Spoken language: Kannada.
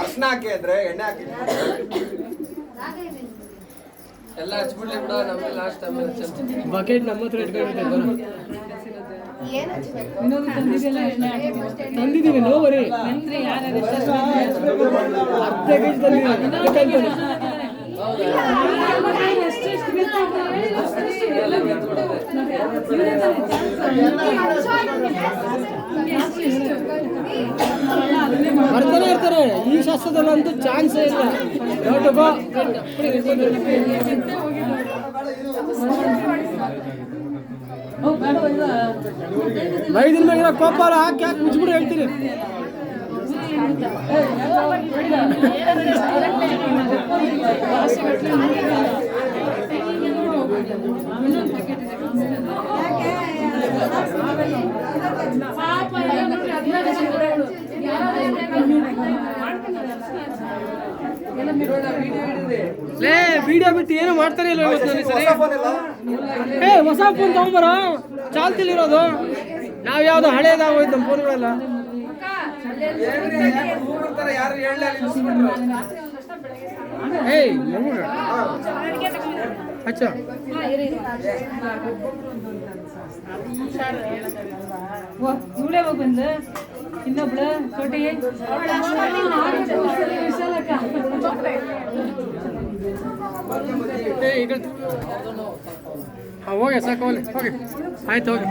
ಅರ್ಶನ ಹಾಕಿ ಅಂದ್ರೆ ಎಣ್ಣೆ ಹಾಕಿ. ಎಲ್ಲ ಹಚ್ಬಿಡ್ಲಿ ಬಿಡ ನಮ್ಗೆ ಲಾಸ್ಟ್ ಟೈಮ್ ಬಕೆಟ್ ನಮ್ಮ ಹತ್ರ ಇಟ್ಕೊಂಡಿದ್ದೆ. ತಂದಿದ್ದೀವಿ ಅರ್ಧ ಕೆ ಜಿ ತಂದಿದ್ದೀವಿ. ಈ ಶಾಸ್ತ್ರದಲ್ಲಂತೂ ಚಾನ್ಸೇ ಇಲ್ಲ. ನೋಟು ಬಾ. ಓ, ಬೇಡ, ಇಲ್ಲ. ಮೈದಿನ ಮ್ಯಾಗಿರೋ ಕೋಪ ಎಲ್ಲ ಹಾಕಿ ಹಾಕಿ ಮುಚ್ಚಿಬಿಟ್ಟು ಹೇಳ್ತೀನಿ. ಲೇ ವಿಡಿಯೋ ಬಿಟ್ಟು ಏನು ಮಾಡ್ತಾರೆ ಇಲ್ಲ ಸರಿ ಹೊಸ ಫೋನ್ ಇಲ್ಲ ಏ ಹೊಸ ಫೋನ್ ತಗೊಂಬರ? ಚಾಲ್ತಿಲಿರೋದು ನಾವು ಯಾವ್ದು ಹಳೇದಾಗೋಯ್ತು ನಮ್ಮ ಫೋನ್ಗಳೆಲ್ಲ ಏಯ್ ಅಚ್ಚ ಇನ್ನೊಬ್ಳು ಕೋಟಿ ವಿಶಾಲಕ್ಕ ಏ ಈ ಕಡೆ ಹೋಗಿ ಸಾಕು ಹೋಗಿ ಹೋಗಿ. ಆಯ್ತು ಹೋಗಿ.